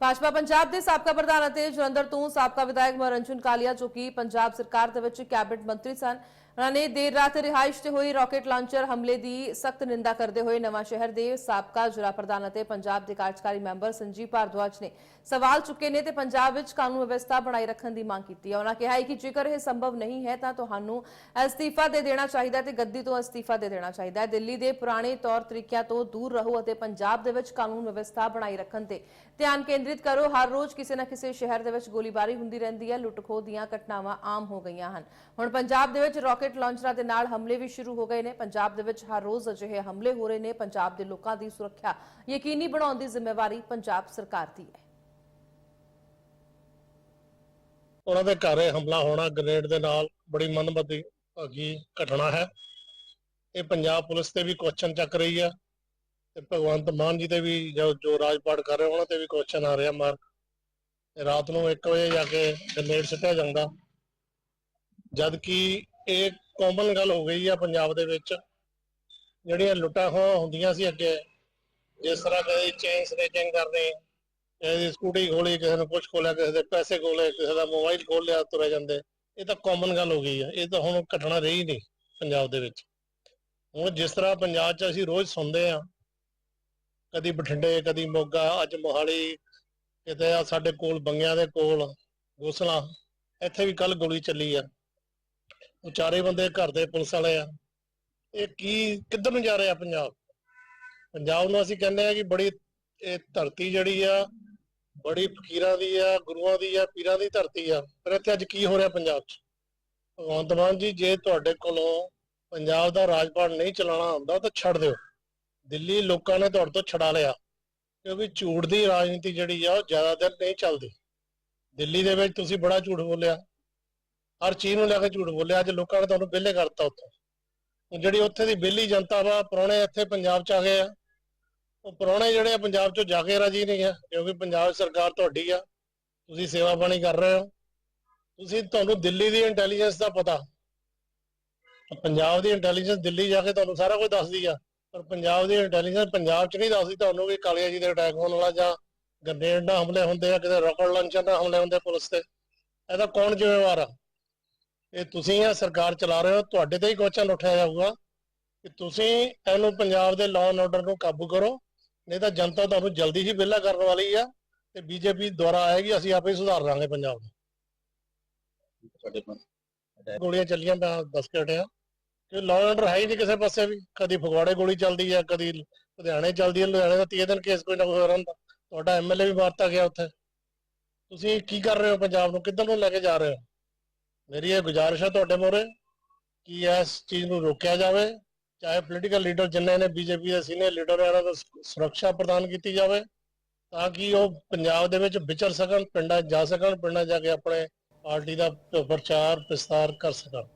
ਭਾਜਪਾ ਪੰਜਾਬ ਦੇ ਸਾਬਕਾ ਪ੍ਰਧਾਨ ਅਤੇ ਜਲੰਧਰ ਤੋਂ ਸਾਬਕਾ ਵਿਧਾਇਕ ਮਨੋਰੰਜਨ ਕਾਲੀਆ, ਜੋ ਕਿ ਪੰਜਾਬ ਸਰਕਾਰ ਦੇ ਵਿੱਚ ਕੈਬਨਿਟ ਮੰਤਰੀ ਸਨ, ਉਹਨਾਂ ਨੇ ਦੇਰ ਰਾਤ ਰਿਹਾਇਸ਼ ਤੇ ਹੋਈ ਰਾਕੇਟ ਲਾਂਚਰ ਹਮਲੇ ਦੀ ਸਖਤ ਨਿੰਦਾ ਕਰਦੇ ਹੋਏ ਨਵਾਂ ਸ਼ਹਿਰ ਦੇ ਸਾਬਕਾ ਜ਼ਿਲ੍ਹਾ ਪ੍ਰਧਾਨ ਅਤੇ ਪੰਜਾਬ ਦੇ ਕਾਰਜਕਾਰੀ ਮੈਂਬਰ ਸੰਜੀਵ ਭਾਰਦਵਾਜ ਨੇ ਸਵਾਲ ਚੁੱਕੇ ਨੇ ਤੇ ਪੰਜਾਬ ਵਿੱਚ ਕਾਨੂੰਨ ਵਿਵਸਥਾ ਬਣਾਈ ਰੱਖਣ ਦੀ ਮੰਗ ਕੀਤੀ ਹੈ। ਉਹਨਾਂ ਕਿਹਾ ਹੈ ਕਿ ਜੇਕਰ ਇਹ ਸੰਭਵ ਨਹੀਂ ਹੈ ਤਾਂ ਤੁਹਾਨੂੰ ਅਸਤੀਫਾ ਦੇ ਦੇਣਾ ਚਾਹੀਦਾ ਤੇ ਗੱਦੀ ਤੋਂ ਅਸਤੀਫਾ ਦੇ ਦੇਣਾ ਚਾਹੀਦਾ ਹੈ। ਦਿੱਲੀ ਦੇ ਪੁਰਾਣੇ ਤੌਰ ਤਰੀਕਿਆਂ ਤੋਂ ਦੂਰ ਰਹੋ ਅਤੇ ਪੰਜਾਬ ਦੇ ਵਿੱਚ ਕਾਨੂੰਨ ਵਿਵਸਥਾ ਬਣਾਈ ਰੱਖਣ ਤੇ ਧਿਆਨ ਕੇਂਦਰ ਕੇਂਦਰਿਤ ਕਰੋ। ਹਰ ਰੋਜ਼ ਕਿਸੇ ਨਾ ਕਿਸੇ ਸ਼ਹਿਰ ਦੇ ਵਿੱਚ ਗੋਲੀਬਾਰੀ ਹੁੰਦੀ ਰਹਿੰਦੀ ਹੈ। ਲੁੱਟ-ਖੋਹ ਦੀਆਂ ਘਟਨਾਵਾਂ ਆਮ ਹੋ ਗਈਆਂ ਹਨ। ਹੁਣ ਪੰਜਾਬ ਦੇ ਵਿੱਚ ਰਾਕੇਟ ਲਾਂਚਰਾਂ ਦੇ ਨਾਲ ਹਮਲੇ ਵੀ ਸ਼ੁਰੂ ਹੋ ਗਏ ਨੇ। ਪੰਜਾਬ ਦੇ ਵਿੱਚ ਹਰ ਰੋਜ਼ ਅਜਿਹੇ ਹਮਲੇ ਹੋ ਰਹੇ ਨੇ। ਪੰਜਾਬ ਦੇ ਲੋਕਾਂ ਦੀ ਸੁਰੱਖਿਆ ਯਕੀਨੀ ਬਣਾਉਣ ਦੀ ਜ਼ਿੰਮੇਵਾਰੀ ਪੰਜਾਬ ਸਰਕਾਰ ਦੀ ਹੈ। ਉਹਨਾਂ ਦੇ ਘਰ ਹਮਲਾ ਹੋਣਾ ਗ੍ਰੇਨੇਡ ਦੇ ਨਾਲ ਬੜੀ ਮੰਦਭਾਗੀ ਭਾਗੀ ਘਟਨਾ ਹੈ। ਇਹ ਪੰਜਾਬ ਪੁਲਿਸ ਤੇ ਵੀ ਕੁਐਸਚਨ ਚੱਕ ਰਹੀ ਹੈ। ਤੇ ਭਗਵੰਤ ਮਾਨ ਜੀ ਤੇ ਵੀ ਜੋ ਜੋ ਰਾਜਪਾਟ ਕਰ ਰਹੇ, ਉਹਨਾਂ ਤੇ ਵੀ ਕੁਐਸਚਨ ਆ ਰਿਹਾ ਮਾਰ। ਰਾਤ ਨੂੰ 1 ਵਜੇ ਜਾ ਕੇ ਗ੍ਰੇਨੇਡ ਸਿੱਟਿਆ ਜਾਂਦਾ। ਜਦ ਕਿ ਇਹ ਕਾਮਨ ਗੱਲ ਹੋ ਗਈ ਆ ਪੰਜਾਬ ਦੇ ਵਿੱਚ, ਜਿਹੜੀਆਂ ਲੁੱਟਾਂ ਖੋਹਾਂ ਹੁੰਦੀਆਂ ਸੀ ਅੱਗੇ, ਜਿਸ ਤਰ੍ਹਾਂ ਕਦੇ ਚੇਨ ਸਨੇਚਿੰਗ ਕਰਦੇ ਕਿਸੇ ਦੀ ਸਕੂਟੀ ਖੋਲੀ, ਕਿਸੇ ਨੇ ਕੁਝ ਖੋਲਿਆ, ਕਿਸੇ ਦੇ ਪੈਸੇ ਖੋਲੇ, ਕਿਸੇ ਦਾ ਮੋਬਾਈਲ ਖੋਲ ਲਿਆ, ਤੁਰੇ ਜਾਂਦੇ। ਇਹ ਤਾਂ ਕਾਮਨ ਗੱਲ ਹੋ ਗਈ ਆ। ਇਹ ਤਾਂ ਹੁਣ ਘਟਨਾ ਰਹੀ ਨਹੀਂ ਪੰਜਾਬ ਦੇ ਵਿੱਚ। ਹੁਣ ਜਿਸ ਤਰ੍ਹਾਂ ਪੰਜਾਬ 'ਚ ਅਸੀਂ ਰੋਜ਼ ਸੁਣਦੇ ਆ ਕਦੀ ਬਠਿੰਡੇ, ਕਦੀ ਮੋਗਾ, ਅੱਜ ਮੋਹਾਲੀ, ਕਿਤੇ ਆ ਸਾਡੇ ਕੋਲ ਬੰਗਿਆਂ ਦੇ ਕੋਲ ਗੋਸਲਾ, ਇੱਥੇ ਵੀ ਕੱਲ ਗੋਲੀ ਚੱਲੀ ਆ। ਉਹ ਚਾਰੇ ਬੰਦੇ ਘਰ ਦੇ ਪੁਲਿਸ ਵਾਲੇ ਆ। ਇਹ ਕੀ, ਕਿੱਧਰ ਨੂੰ ਜਾ ਰਿਹਾ ਪੰਜਾਬ? ਪੰਜਾਬ ਨੂੰ ਅਸੀਂ ਕਹਿੰਦੇ ਆ ਕਿ ਬੜੀ, ਇਹ ਧਰਤੀ ਜਿਹੜੀ ਆ, ਬੜੀ ਫਕੀਰਾਂ ਦੀ ਆ, ਗੁਰੂਆਂ ਦੀ ਆ, ਪੀਰਾਂ ਦੀ ਧਰਤੀ ਆ। ਪਰ ਇੱਥੇ ਅੱਜ ਕੀ ਹੋ ਰਿਹਾ ਪੰਜਾਬ 'ਚ? ਭਗਵੰਤ ਮਾਨ ਜੀ, ਜੇ ਤੁਹਾਡੇ ਕੋਲੋਂ ਪੰਜਾਬ ਦਾ ਰਾਜਪਾਲ ਨਹੀਂ ਚਲਾਉਣਾ ਆਉਂਦਾ ਤਾਂ ਛੱਡ ਦਿਓ। ਦਿੱਲੀ ਲੋਕਾਂ ਨੇ ਤੁਹਾਡੇ ਤੋਂ ਛਡਾ ਲਿਆ ਕਿਉਂਕਿ ਝੂਠ ਦੀ ਰਾਜਨੀਤੀ ਜਿਹੜੀ ਆ ਉਹ ਜ਼ਿਆਦਾ ਦਿਨ ਨਹੀਂ ਚੱਲਦੀ। ਦਿੱਲੀ ਦੇ ਵਿੱਚ ਤੁਸੀਂ ਬੜਾ ਝੂਠ ਬੋਲਿਆ। ਹਰ ਚੀਜ਼ ਨੂੰ ਲੈ ਕੇ ਝੂਠ ਬੋਲਿਆ। ਅੱਜ ਲੋਕਾਂ ਨੇ ਤੁਹਾਨੂੰ ਵਿਹਲੇ ਕਰਤਾ ਉੱਥੋਂ। ਹੁਣ ਜਿਹੜੀ ਉੱਥੇ ਦੀ ਵਿਹਲੀ ਜਨਤਾ ਵਾ, ਪੁਰਾਣੇ ਇੱਥੇ ਪੰਜਾਬ 'ਚ ਆ ਗਏ ਆ। ਉਹ ਪੁਰਾਣੇ ਜਿਹੜੇ ਆ ਪੰਜਾਬ 'ਚੋਂ ਜਾ ਕੇ ਰਾਜੀ ਨਹੀਂ ਆ, ਕਿਉਂਕਿ ਪੰਜਾਬ ਸਰਕਾਰ ਤੁਹਾਡੀ ਆ। ਤੁਸੀਂ ਸੇਵਾ ਪਾਣੀ ਕਰ ਰਹੇ ਹੋ। ਤੁਸੀਂ ਤੁਹਾਨੂੰ ਦਿੱਲੀ ਦੀ ਇੰਟੈਲੀਜੈਂਸ ਦਾ ਪਤਾ। ਪੰਜਾਬ ਦੀ ਇੰਟੈਲੀਜੈਂਸ ਦਿੱਲੀ ਜਾ ਕੇ ਤੁਹਾਨੂੰ ਸਾਰਾ ਕੁਝ ਦੱਸਦੀ ਆ। ਪਰ ਪੰਜਾਬ ਦੀ ਇੰਟੈਲੀਜੈਂਸ ਪੰਜਾਬ 'ਚ ਨਹੀਂ ਦੱਸਦੀ ਤੁਹਾਨੂੰ ਕਿ ਕਾਲੀਆ ਜੀ ਦੇ ਅਟੈਕ ਹੋਣ ਵਾਲਾ ਜਾਂ ਗ੍ਰਨੇਡ ਨਾਲ ਹਮਲੇ ਹੁੰਦੇ ਆ ਕਿਤੇ ਰਾਕਟ ਲਾਂਚਰ ਨਾਲ ਹਮਲੇ ਹੁੰਦੇ ਪੁਲਿਸ ਤੇ। ਇਹਦਾ ਕੌਣ ਜ਼ਿੰਮੇਵਾਰ ਆ? ਇਹ ਤੁਸੀਂ ਆ ਸਰਕਾਰ ਚਲਾ ਰਹੇ ਹੋ ਤੁਹਾਡੇ ਤੇ ਹੀ ਕੁਐਸਚਨ ਉਠਾਇਆ ਜਾਊਗਾ ਕਿ ਤੁਸੀਂ ਇਹਨੂੰ ਪੰਜਾਬ ਦੇ ਲਾਅ ਐਂਡ ਆਰਡਰ ਨੂੰ ਕਾਬੂ ਕਰੋ ਨਹੀਂ ਤਾਂ ਜਨਤਾ ਤੁਹਾਨੂੰ ਜਲਦੀ ਹੀ ਵਿਹਲਾ ਕਰਨ ਵਾਲੀ ਆ ਤੇ ਬੀਜੇਪੀ ਦੁਆਰਾ ਆਏਗੀ ਅਸੀਂ ਆਪੇ ਸੁਧਾਰ ਲਾਂਗੇ ਪੰਜਾਬ ਨੂੰ। ਗੋਲੀਆਂ ਚੱਲੀਆਂ ਮੈਂ ਦੱਸ ਕੇ ਹਟਿਆ। ਕਿ ਲਾਅ ਆਰਡਰ ਹੈ ਹੀ ਨਹੀਂ ਕਿਸੇ ਪਾਸੇ ਵੀ। ਕਦੀ ਫਗਵਾੜੇ ਗੋਲੀ ਚੱਲਦੀ ਹੈ ਕਦੀ ਲੁਧਿਆਣੇ ਚੱਲਦੀ ਹੈ ਲੁਧਿਆਣੇ ਦਾ 30 ਦਿਨ ਕੇਸ ਕੋਈ ਨਾ ਕੋਈ ਹੋ ਰਹਿੰਦਾ ਤੁਹਾਡਾ ਐਮਐਲਏ ਵੀ ਮਾਰਤਾ ਗਿਆ ਉੱਥੇ। ਤੁਸੀਂ ਕੀ ਕਰ ਰਹੇ ਹੋ ਪੰਜਾਬ ਨੂੰ? ਕਿੱਧਰ ਨੂੰ ਲੈ ਕੇ ਜਾ ਰਹੇ ਹੋ? ਮੇਰੀ ਇਹ ਗੁਜ਼ਾਰਿਸ਼ ਹੈ ਤੁਹਾਡੇ ਮੋਰੇ ਕਿ ਇਸ ਚੀਜ਼ ਨੂੰ ਰੋਕਿਆ ਜਾਵੇ। ਚਾਹੇ ਪੋਲੀਟੀਕਲ ਲੀਡਰ ਜਿੰਨੇ ਨੇ ਬੀਜੇਪੀ ਦੇ ਸੀਨੀਅਰ ਲੀਡਰ ਇਹਨਾਂ ਨੂੰ ਸੁਰੱਖਿਆ ਪ੍ਰਦਾਨ ਕੀਤੀ ਜਾਵੇ ਤਾਂ ਕਿ ਉਹ ਪੰਜਾਬ ਦੇ ਵਿੱਚ ਵਿਚਰ ਸਕਣ, ਪਿੰਡਾਂ 'ਚ ਜਾ ਸਕਣ, ਪਿੰਡਾਂ 'ਚ ਜਾ ਕੇ ਆਪਣੇ ਪਾਰਟੀ ਦਾ ਪ੍ਰਚਾਰ ਪ੍ਰਸਾਰ ਕਰ ਸਕਣ।